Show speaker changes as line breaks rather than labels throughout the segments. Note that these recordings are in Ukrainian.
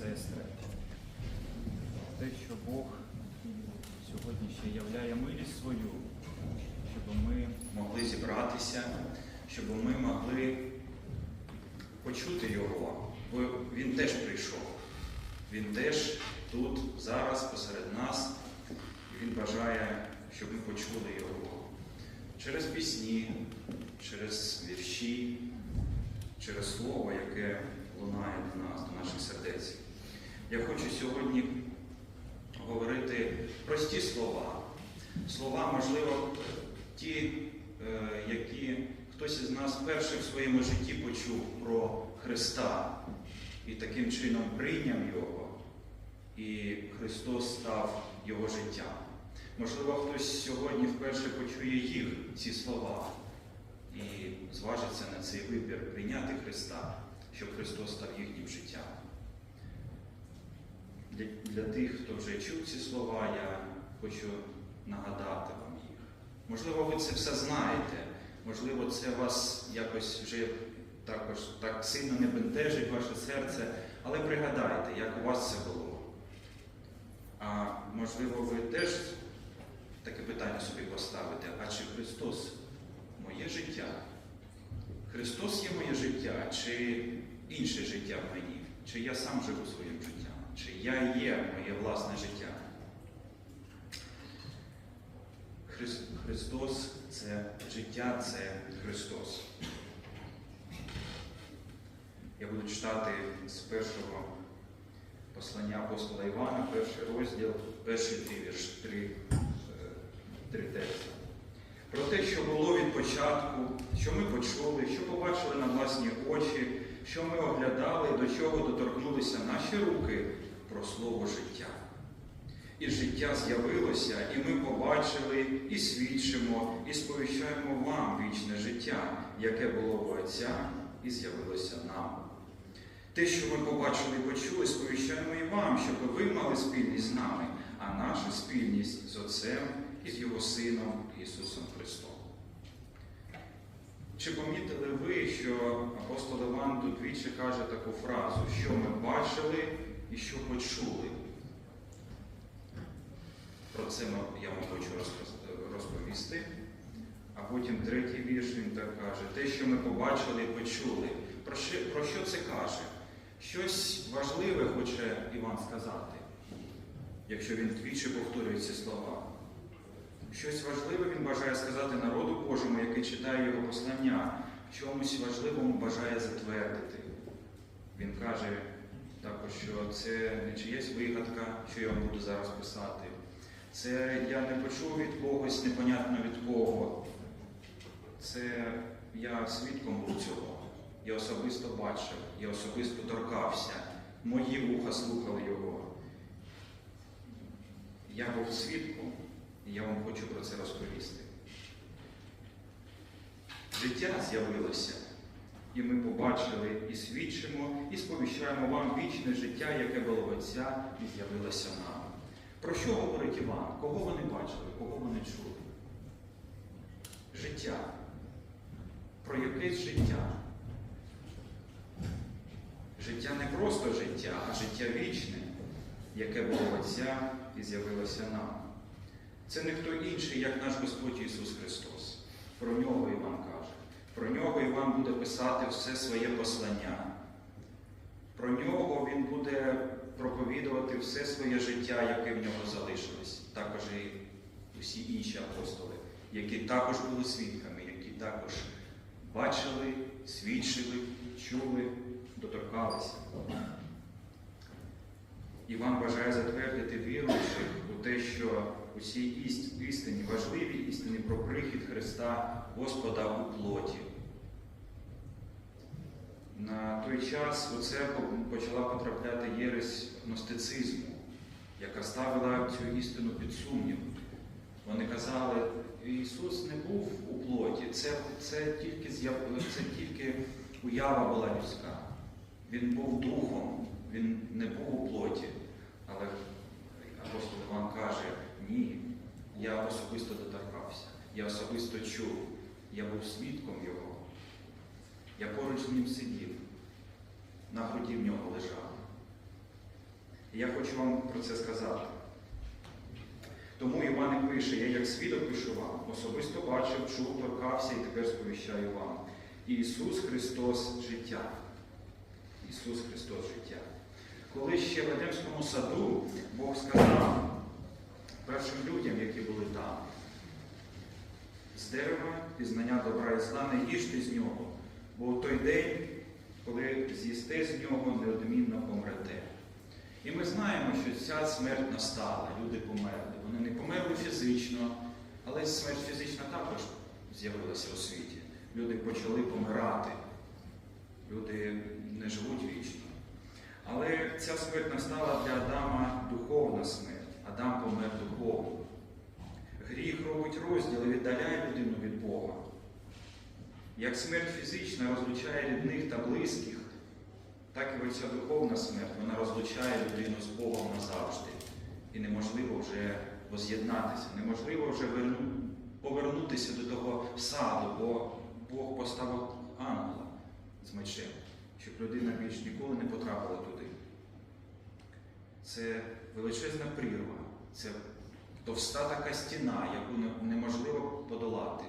сестри, те, що Бог сьогодні ще являє милість свою, щоб ми
могли зібратися, щоб ми могли почути його, бо він теж прийшов. Він теж тут, зараз, посеред нас, він бажає, щоб ми почули його через пісні, через вірші, через слово, яке лунає до нас, до наших сердець. Я хочу сьогодні говорити прості слова. Слова, можливо, ті, е, які хтось із нас перший в своєму житті почув про Христа і таким чином прийняв Його, і Христос став Його життям. Можливо, хтось сьогодні вперше почує їх, ці слова, і зважиться на цей вибір прийняти Христа, щоб Христос став їхнім життям. Для, для тих, хто вже чув ці слова, я хочу нагадати вам їх. Можливо, ви це все знаєте, можливо, це вас якось вже також так сильно не бентежить ваше серце, але пригадайте, як у вас це було. А можливо, ви теж таке питання собі поставите, а чи Христос моє життя? Христос є моє життя, чи інше життя в мені? Чи я сам живу своїм життям? Чи я є моє власне життя? Христос це життя, це Христос. Я буду читати з першого послання апостола Івана, перший розділ, перший дві вірш, три, е, три тексти. Про те, що було від початку, що ми почули, що побачили на власні очі, що ми оглядали, до чого доторкнулися наші руки про слово життя. І життя з'явилося, і ми побачили, і свідчимо, і сповіщаємо вам вічне життя, яке було в Отця, і з'явилося нам. Те, що ми побачили і почули, сповіщаємо і вам, щоб ви мали спільність з нами, а наша спільність з Отцем і з Його Сином Ісусом Христом. Чи помітили ви, що апостол Іван тут двічі каже таку фразу, що ми бачили і що почули? Про це я вам хочу розповісти. А потім третій вірш він так каже: те, що ми побачили і почули. Про що, це каже? Щось важливе хоче Іван сказати, якщо він двічі повторює ці слова. Щось важливе він бажає сказати народу Божому, який читає його послання, в чомусь важливому бажає затвердити. Він каже також, що це не чиясь вигадка, що я вам буду зараз писати. Це я не почув від когось, непонятно від кого. Це я свідком був цього. Я особисто бачив, я особисто торкався. Мої вуха слухали його. Я був свідком, і я вам хочу про це розповісти. Життя з'явилося, і ми побачили, і свідчимо, і сповіщаємо вам вічне життя, яке було Отця, і з'явилося нам. Про що говорить Іван? Кого вони бачили, кого вони чули? Життя. Про якесь життя. Життя не просто життя, а життя вічне, яке було Отця і з'явилося нам. Це не хто інший, як наш Господь Ісус Христос. Про нього Іван каже. Про нього Іван буде писати все своє послання. Про нього він буде проповідувати все своє життя, яке в нього залишилось. Також і усі інші апостоли, які також були свідками, які також бачили, свідчили, чули, доторкалися. Іван бажає затвердити віруючих у те, що усі іст- істині, важливі істини про прихід Христа Господа у плоті. На той час у церкву почала потрапляти єресь гностицизму, яка ставила цю істину під сумнів. Вони казали, Ісус не був у плоті, це, це, тільки, це тільки уява була людська. Він був духом, він не був у плоті. Але апостол Іван каже, ні, я особисто доторкався, я особисто чув, я був свідком його. Я поруч з ним сидів, на груді в нього лежав. І я хочу вам про це сказати. Тому Іван і пише, я як свідок пишу вам, особисто бачив, чув, торкався і тепер сповіщаю вам. Ісус Христос життя. Ісус Христос життя. Коли ще в Едемському саду Бог сказав першим людям, які були там, з дерева пізнання добра і зла не їжте з нього, бо той день, коли з'їсте з нього, неодмінно помрете. І ми знаємо, що ця смерть настала, люди померли. Вони не померли фізично, але смерть фізична також з'явилася у світі. Люди почали помирати. Люди не живуть вічно. Але ця смерть настала для Адама духовна смерть. Адам помер духовно. Гріх робить розділ і віддаляє людину від Бога. Як смерть фізична розлучає рідних та близьких, так і оця духовна смерть вона розлучає людину з Богом назавжди. І неможливо вже воз'єднатися, неможливо вже верну- повернутися до того саду, бо Бог поставив ангела з мечем, щоб людина більш ніколи не потрапила туди. Це величезна прірва, це товста така стіна, яку неможливо подолати.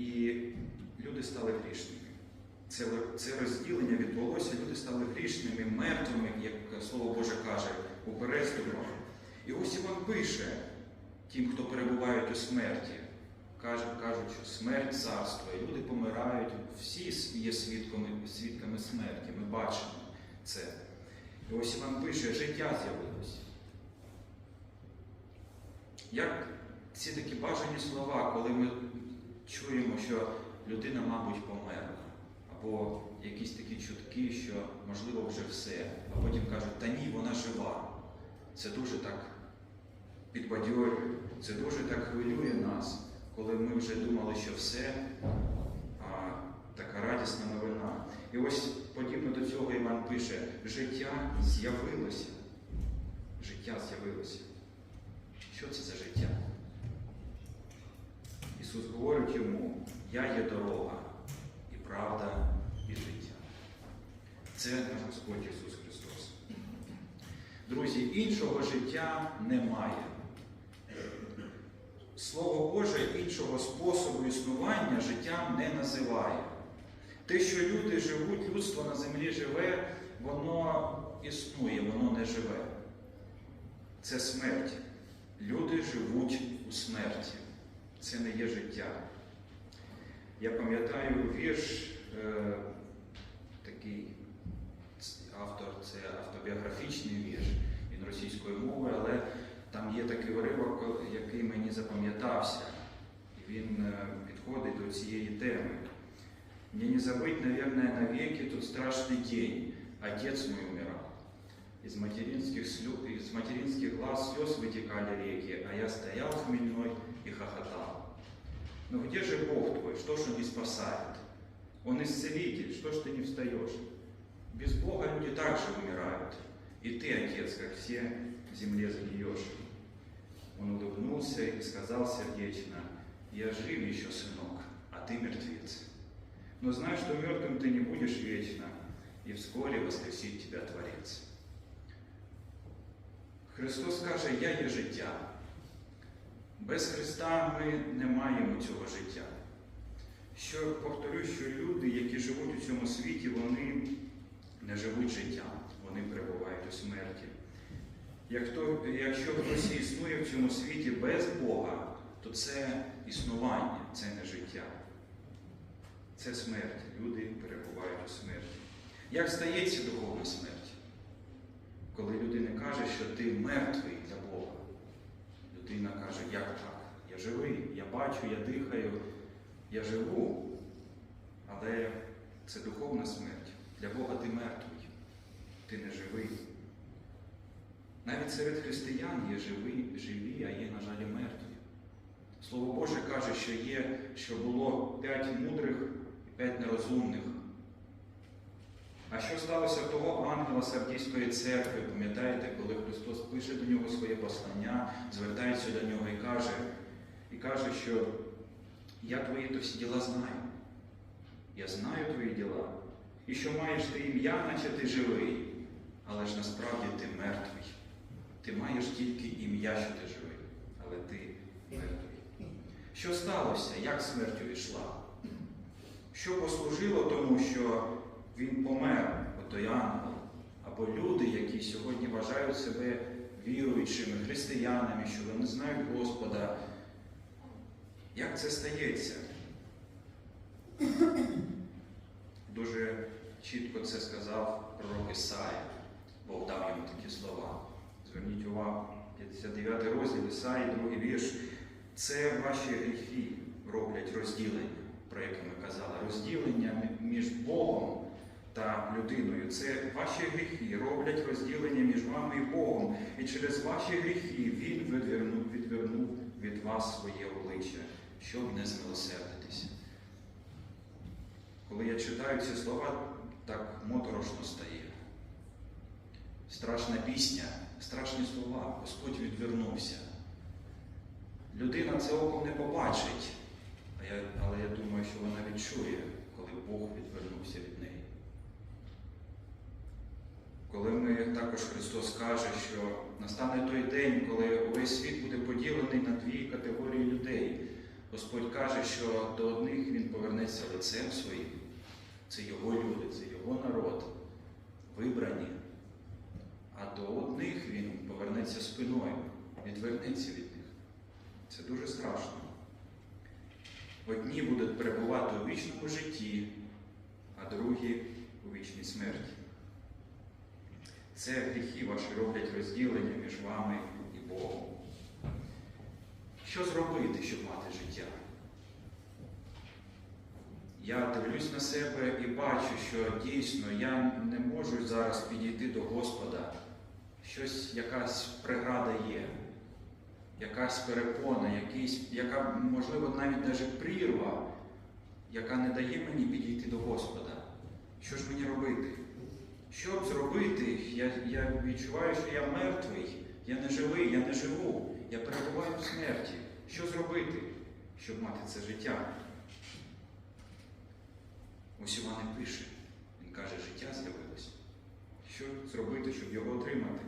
І люди стали грішними. Це, це розділення відбулося, люди стали грішними, мертвими, як Слово Боже каже, у переступах. І ось Іван пише тим, хто перебувають у смерті, каже, кажуть, що смерть царство, і люди помирають, всі є свідками, свідками смерті, ми бачимо це. І ось Іван пише, життя з'явилось. Як ці такі бажані слова, коли ми чуємо, що людина, мабуть, померла, або якісь такі чутки, що можливо вже все, а потім кажуть, та ні, вона жива. Це дуже так підбадьорює, це дуже так хвилює нас, коли ми вже думали, що все, а така радісна новина. І ось подібно до цього Іван пише: життя з'явилося. Життя з'явилося. Що це за життя? Ісус говорить йому, я є дорога і правда, і життя. Це наш Господь Ісус Христос. Друзі, іншого життя немає. Слово Боже іншого способу існування життям не називає. Те, що люди живуть, людство на землі живе, воно існує, воно не живе. Це смерть. Люди живуть у смерті. Це не є життя. Я пам'ятаю вірш, е, такий автор, це автобіографічний вірш, він російською мовою, але там є такий уривок, який мені запам'ятався. І він е, підходить до цієї теми. Мне не забыть, наверное, навеки тот страшный день. Отец мой. Из материнских, слю... из материнских глаз слез вытекали реки, а я стоял хмельной и хохотал. Но где же Бог твой? Что ж он не спасает? Он исцелитель, что ж ты не встаешь? Без Бога люди также умирают. И ты, Отец, как все, в земле загниешь. Он улыбнулся и сказал сердечно, я жив еще, сынок, а ты мертвец. Но знай, что мертвым ты не будешь вечно, и вскоре воскресит тебя Творец. Христос каже, я є життя. Без Христа ми не маємо цього життя. Що повторю, що люди, які живуть у цьому світі, вони не живуть життям, вони перебувають у смерті. Якщо хтось існує в цьому світі без Бога, то це існування, це не життя. Це смерть. Люди перебувають у смерті. Як стається духовна смерть? Коли людина каже, що ти мертвий для Бога. Людина каже, як так? Я живий, я бачу, я дихаю, я живу. Але це духовна смерть. Для Бога ти мертвий, ти не живий. Навіть серед християн є живі, живі, а є, на жаль, мертві. Слово Боже каже, що є, що було п'ять мудрих і п'ять нерозумних. А що сталося того ангела Сардійської церкви? Пам'ятаєте, коли Христос пише до нього своє послання, звертається до нього і каже, і каже, що я твої то всі діла знаю. Я знаю твої діла. І що маєш ти ім'я, наче ти живий, але ж насправді ти мертвий. Ти маєш тільки ім'я, що ти живий, але ти мертвий. Що сталося? Як смерть увійшла? Що послужило тому, що він помер, отой ангел, або люди, які сьогодні вважають себе віруючими, християнами, що вони знають Господа. Як це стається? Дуже чітко це сказав пророк Ісая, Бог дав йому такі слова. Зверніть увагу, 59 розділ Ісаї, другий вірш. Це ваші гріхи роблять розділення, про яке ми казали. Розділення між Богом та людиною. Це ваші гріхи роблять розділення між вами і Богом. І через ваші гріхи Він відвернув, відвернув від вас своє обличчя, щоб не змилосердитися. Коли я читаю ці слова, так моторошно стає. Страшна пісня, страшні слова. Господь відвернувся. Людина це оком не побачить, але я думаю, що вона відчує, коли Бог відвернувся від неї. Коли ми також Христос каже, що настане той день, коли увесь світ буде поділений на дві категорії людей. Господь каже, що до одних Він повернеться лицем своїм. Це його люди, це його народ, вибрані. А до одних він повернеться спиною, відвернеться від них. Це дуже страшно. Одні будуть перебувати у вічному житті, а другі у вічній смерті. Це гріхи ваші роблять розділення між вами і Богом. Що зробити, щоб мати життя? Я дивлюсь на себе і бачу, що дійсно я не можу зараз підійти до Господа. Щось, якась преграда є, якась перепона, якийсь, яка, можливо, навіть навіть прірва, яка не дає мені підійти до Господа. Що ж мені робити? Що зробити? Я, я відчуваю, що я мертвий, я не живий, я не живу, я перебуваю в смерті. Що зробити, щоб мати це життя? Ось Іван і пише. Він каже, життя з'явилось. Що зробити, щоб його отримати?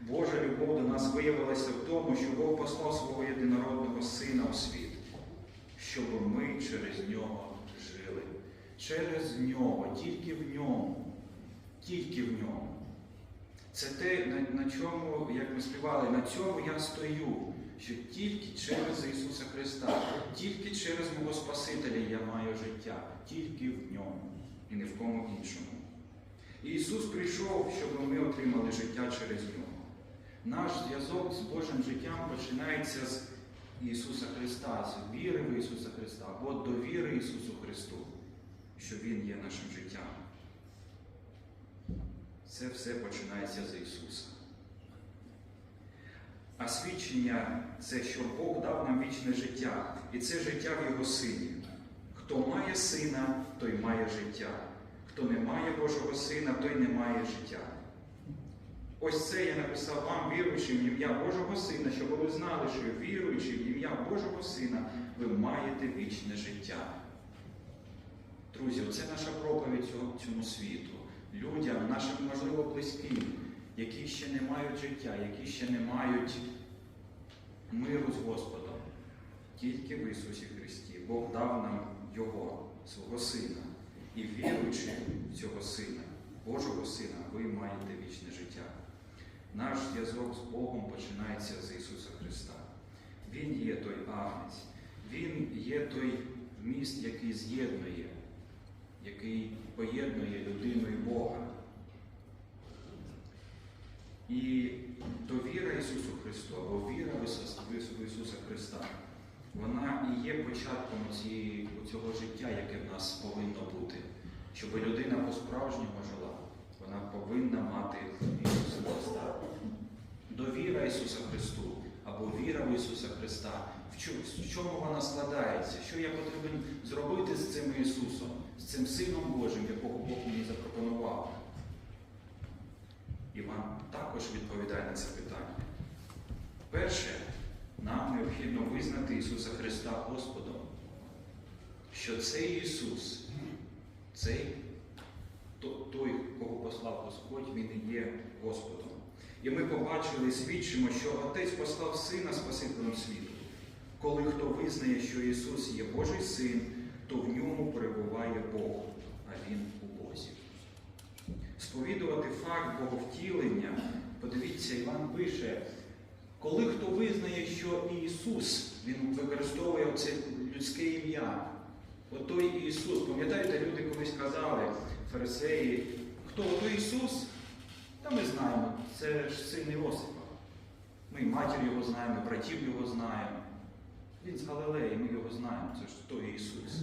Божа любов до нас виявилася в тому, що Бог послав свого єдинородного Сина у світ, щоб ми через нього жили. Через нього, тільки в ньому, тільки в ньому. Це те, на, на чому, як ми співали, на цьому я стою, що тільки через Ісуса Христа, тільки через мого Спасителя я маю життя, тільки в ньому і не в кому іншому. І Ісус прийшов, щоб ми отримали життя через нього. Наш зв'язок з Божим життям починається з Ісуса Христа, з віри в Ісуса Христа або довіри Ісусу Христу, що Він є нашим життям. Це все починається з Ісуса. А свідчення це, що Бог дав нам вічне життя, і це життя в Його Сині. Хто має сина, той має життя. Хто не має Божого Сина, той не має життя. Ось це я написав вам, віруючим в ім'я Божого Сина, щоб ви знали, що віруючи в ім'я Божого Сина, ви маєте вічне життя. Друзі, це наша проповідь цьому, цьому світу, людям, нашим, можливо, близьким, які ще не мають життя, які ще не мають миру з Господом. Тільки в Ісусі Христі. Бог дав нам Його, свого Сина. І віруючи в цього Сина, Божого Сина, ви маєте вічне життя. Наш зв'язок з Богом починається з Ісуса Христа. Він є той агнець, Він є той міст, який з'єднує, який поєднує людину і Бога. І довіра Ісусу Христу, або віра в Ісуса, Христа, вона і є початком цього життя, яке в нас повинно бути. Щоб людина по-справжньому жила, вона повинна мати Ісуса Христа. Довіра Ісуса Христу або віра в Ісуса Христа. В чому, вона складається? Що я потрібен зробити з цим Ісусом, цим Сином Божим, якого Бог мені запропонував? Іван також відповідає на це питання. Перше, нам необхідно визнати Ісуса Христа Господом, що цей Ісус, цей той, кого послав Господь, він і є Господом. І ми побачили і свідчимо, що Отець послав Сина Спасителем світу. Коли хто визнає, що Ісус є Божий Син, то в ньому перебуває Бог, а Він у Бозі. Сповідувати факт Боговтілення, подивіться, Іван пише, коли хто визнає, що Ісус, Він використовує це людське ім'я. От той Ісус, пам'ятаєте, люди колись казали, фарисеї, хто той Ісус? Та ми знаємо, це ж син Іосифа. Ми матір його знаємо, братів його знаємо. Він з Галилеї, ми його знаємо, це ж той Ісус.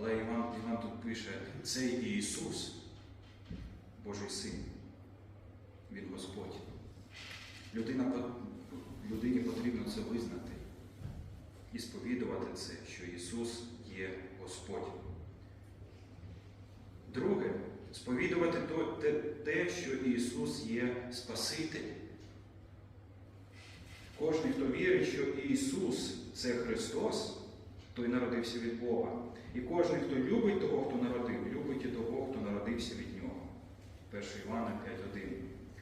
Але Іван, Іван тут пише, цей Ісус, Божий Син, Він Господь. Людина, людині потрібно це визнати і сповідувати це, що Ісус є Господь. Друге, сповідувати те, що Ісус є Спаситель. Кожен, хто вірить, що Ісус це Христос, той народився від Бога. І кожен, хто любить того, хто народив, любить і того, хто народився від Нього. 1 Івана 5.1.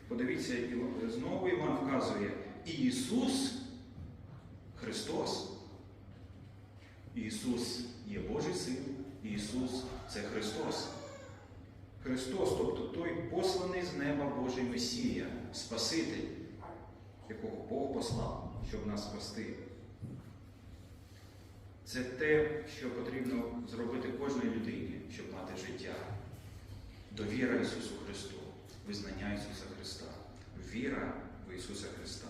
Подивіться, знову Іван вказує, Ісус Христос. Ісус є Божий Син, Ісус це Христос. Христос, тобто той посланий з неба Божий Месія, Спаситель, якого Бог послав, щоб нас спасти. Це те, що потрібно зробити кожній людині, щоб мати життя. Довіра Ісусу Христу, визнання Ісуса Христа, віра в Ісуса Христа.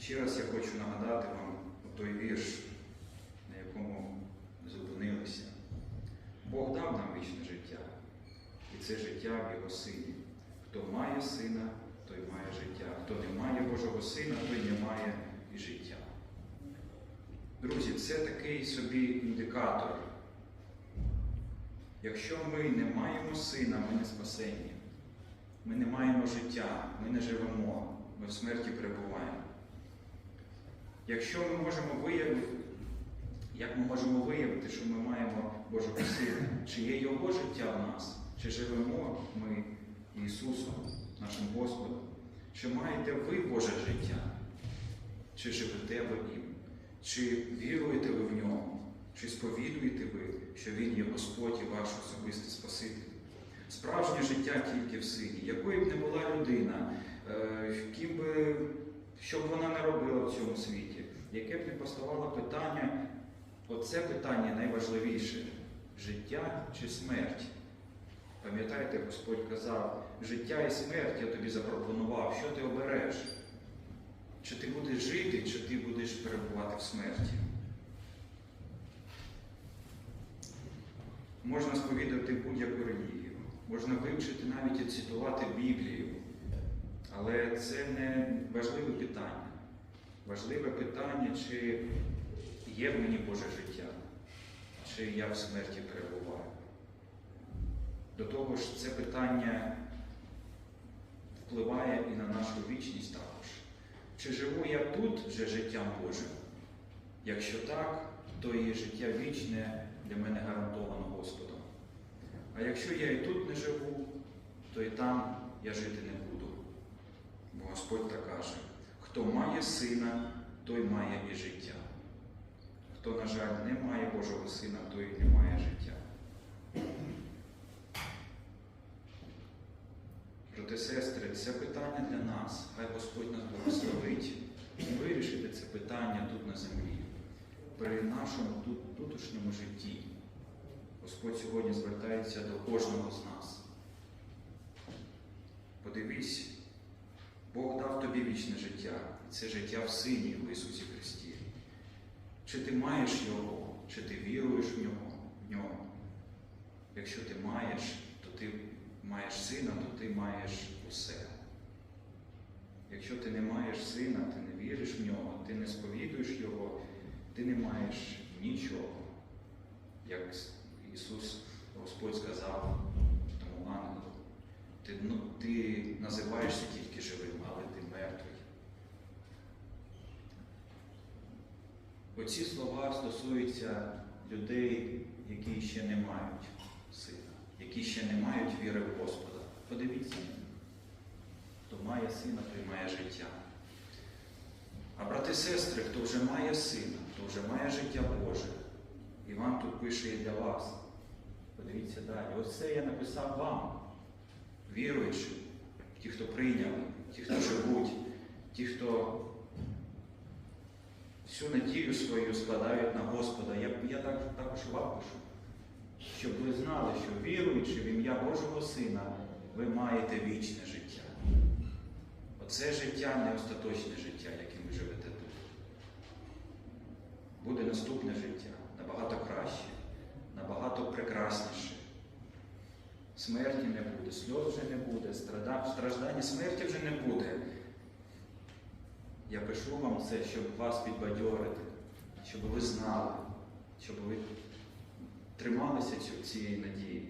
Ще раз я хочу нагадати вам той вірш, на якому зупинилися. Бог дав нам вічне життя, і це життя в Його Сині. Хто має сина, той має життя. Хто не має Божого Сина, той не має і життя. Друзі, це такий собі індикатор. Якщо ми не маємо сина, ми не спасені. Ми не маємо життя, ми не живемо, ми в смерті перебуваємо. Якщо ми можемо виявити, як ми можемо виявити, що ми маємо Божого Сина? Чи є Його життя в нас? Чи живемо ми Ісусом, нашим Господом? Чи маєте ви Боже життя? Чи живете ви їм? Чи віруєте ви в нього? Чи сповідуєте ви, що Він є Господь і ваш особистий Спаситель? Справжнє життя тільки в сині. Якою б не була людина, е, ким би, що б вона не робила в цьому світі, яке б не поставало питання, оце питання найважливіше життя чи смерть. Пам'ятаєте, Господь казав, життя і смерть я тобі запропонував, що ти обереш? Чи ти будеш жити, чи ти будеш перебувати в смерті? Можна сповідати будь-яку релігію, можна вивчити навіть і цитувати Біблію. Але це не важливе питання. Важливе питання, чи є в мені Боже життя, чи я в смерті перебуваю. До того ж, це питання впливає і на нашу вічність також. Чи живу я тут вже життям Божим? Якщо так, то і життя вічне для мене гарантовано Господом. А якщо я і тут не живу, то і там я жити не буду. Бо Господь так каже: хто має сина, той має і життя. Хто, на жаль, не має Божого сина, той не має життя. Брати сестри, це питання для нас. Хай Господь нас благословить і вирішити це питання тут на землі, при нашому тут, тутішньому житті. Господь сьогодні звертається до кожного з нас. Подивись, Бог дав тобі вічне життя, і це життя в Сині в Ісусі Христі. Чи ти маєш Його, чи ти віруєш в Нього? В нього? Якщо ти маєш, маєш сина, то ти маєш усе. Якщо ти не маєш сина, ти не віриш в нього, ти не сповідуєш Його, ти не маєш нічого. Як Ісус Господь сказав тому ангелу, ти, ну, ти називаєшся тільки живим, але ти мертвий. Оці слова стосуються людей, які ще не мають сина. Які ще не мають віри в Господа. Подивіться, хто має сина, той має життя. А брати і сестри, хто вже має сина, хто вже має життя Боже, Іван тут пише і для вас. Подивіться далі. Ось це я написав вам, віруючи, ті, хто прийняли, ті, хто живуть, ті, хто всю надію свою складають на Господа. Я, я так, також вам пишу, щоб ви знали, що віруючи в ім'я Божого Сина, ви маєте вічне життя. Оце життя не остаточне життя, яким ви живете тут. Буде наступне життя набагато краще, набагато прекрасніше. Смерті не буде, сльоз вже не буде, страждання смерті вже не буде. Я пишу вам це, щоб вас підбадьорити, щоб ви знали, щоб ви трималися цієї надії.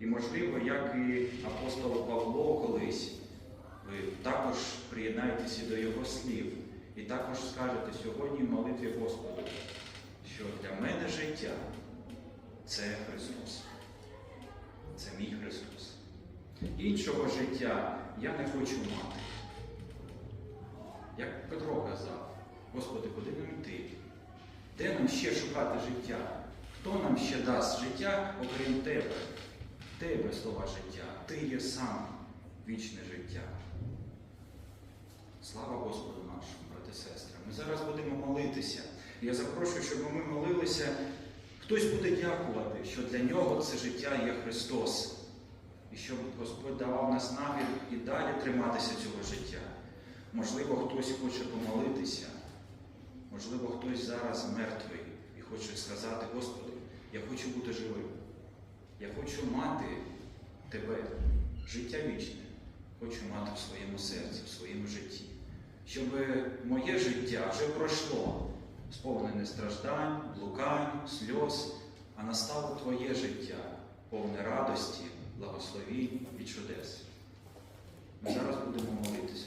І, можливо, як і апостол Павло колись, ви також приєднаєтеся до його слів і також скажете сьогодні в молитві Господу, що для мене життя це Христос. Це мій Христос. Іншого життя я не хочу мати. Як Петро казав, Господи, куди нам йти? Де нам ще шукати життя? Хто нам ще дасть життя, окрім Тебе? Тебе слова життя. Ти є сам вічне життя. Слава Господу нашому, брати сестри. Ми зараз будемо молитися. Я запрошую, щоб ми молилися. Хтось буде дякувати, що для нього це життя є Христос. І щоб Господь давав нас намір і далі триматися цього життя. Можливо, хтось хоче помолитися, можливо, хтось зараз мертвий і хоче сказати, Господи, я хочу бути живим. Я хочу мати тебе, життя вічне. Хочу мати в своєму серці, в своєму житті. Щоб моє життя вже пройшло, сповнене страждань, блукань, сльоз, а настало твоє життя, повне радості, благословінь і чудес. Ми зараз будемо молитися.